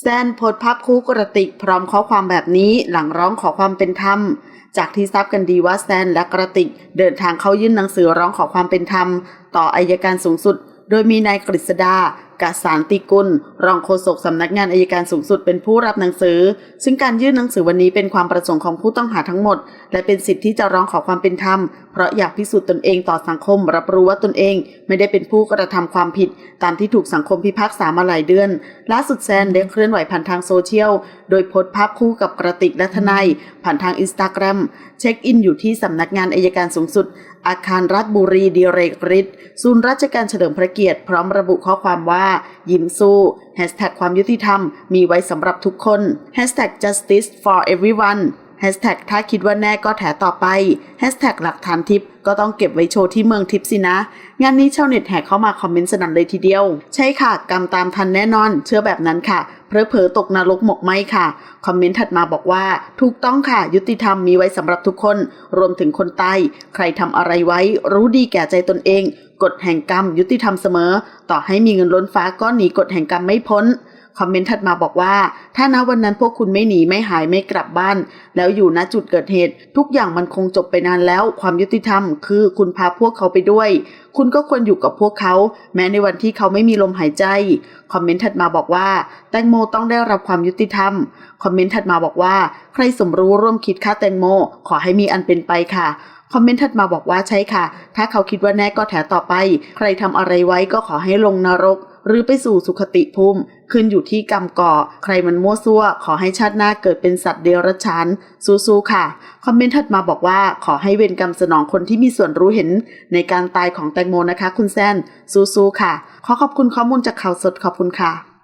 แซนโพสภาพคู่กระติกพร้อมข้อความแบบนี้หลังร้องขอความเป็นธรรม จากที่ทราบกันดีว่าแซนและกระติกเดินทางเข้ายื่นหนังสือร้องขอความเป็นธรรม ต่ออายการสูงสุด โดยมีนายกฤษดา กาสารติกุล รองโฆษกสำนักงานอายการสูงสุดเป็นผู้รับหนังสือ ซึ่งการยื่นหนังสือวันนี้เป็นความประสงค์ของผู้ต้องหาทั้งหมด และเป็นสิทธิ์ที่จะร้องขอความเป็นธรรม เพราะอยากพิสูจน์ตนเองต่อสังคม รับรู้ว่าตนเอง ไม่ได้เป็นผู้กระทำความผิด ตามที่ถูกสังคมพิพากษามาหลายเดือน ล่าสุดแซนได้เคลื่อนไหวผ่านทางโซเชียล โดยโพสต์ภาพคู่กับกระติกและทนายผ่านทางอินสตาแกรมเช็คอินอยู่ที่สำนักงานอายการสูงสุด อาคารรัฐบุรีดีเรกฤทธิ์ศูนย์ราชการเฉลิมพระเกียรติพร้อมระบุข้อความว่ายิ้มสู้แฮชแท็กความยุติธรรมมีไว้สำหรับทุกคนแฮชแท็ก justice for everyone แฮชแท็กถ้าคิดว่าแน่ก็แถต่อไปแฮชแท็กหลักฐานทิปก็ต้องเก็บไว้โชว์ที่เมืองทิปสินะ งานนี้ชาวเน็ตแห่เข้ามาคอมเมนต์สนั่นเลยทีเดียว ใช่ค่ะ กรรมตามทันแน่นอน เชื่อแบบนั้นค่ะ เพอเพอตกนรกหมกไหมค่ะ คอมเมนต์ถัดมาบอกว่า ถูกต้องค่ะ ยุติธรรมมีไว้สำหรับทุกคน รวมถึงคนใต้ใครทำอะไรไว้ รู้ดีแก่ใจตนเอง กฎแห่งกรรมยุติธรรมเสมอ ต่อให้มีเงินล้นฟ้าก็หนีกฎแห่งกรรมไม่พ้น คอมเมนต์ถัดมาบอกว่า ถ้าณวันนั้นพวกคุณไม่หนีไม่หายไม่กลับบ้าน แล้วอยู่ณจุดเกิดเหตุ ทุกอย่างมันคงจบไปนานแล้ว ความยุติธรรม คือคุณพาพวกเขาไปด้วย คุณก็ควรอยู่กับพวกเขา แม้ในวันที่เขาไม่มีลมหายใจ คอมเมนต์ถัดมาบอกว่า แตงโมต้องได้รับความยุติธรรม คอมเมนต์ถัดมาบอกว่า ใครสมรู้ร่วมคิดฆ่าแตงโม ขอให้มีอันเป็นไปค่ะคอมเมนต์ถัดมาบอกว่าใช่ค่ะ ถ้าเขาคิดว่าแน่ก็แถต่อไป ใครทำอะไรไว้ก็ขอให้ลงนรก หรือไปสู่สุขติภูมิ ขึ้นอยู่ที่กรรมก่อ ใครมันมั่วซั่ว ขอให้ชาติหน้าเกิดเป็นสัตว์เดรัจฉานสู้ๆค่ะ คอมเมนต์ถัดมาบอกว่าขอให้เวรกรรมสนองคนที่มีส่วนรู้เห็นในการตายของแตงโมนะคะ คุณแซนสู้ๆค่ะ ขอขอบคุณข้อมูลจากข่าวสดขอบคุณค่ะ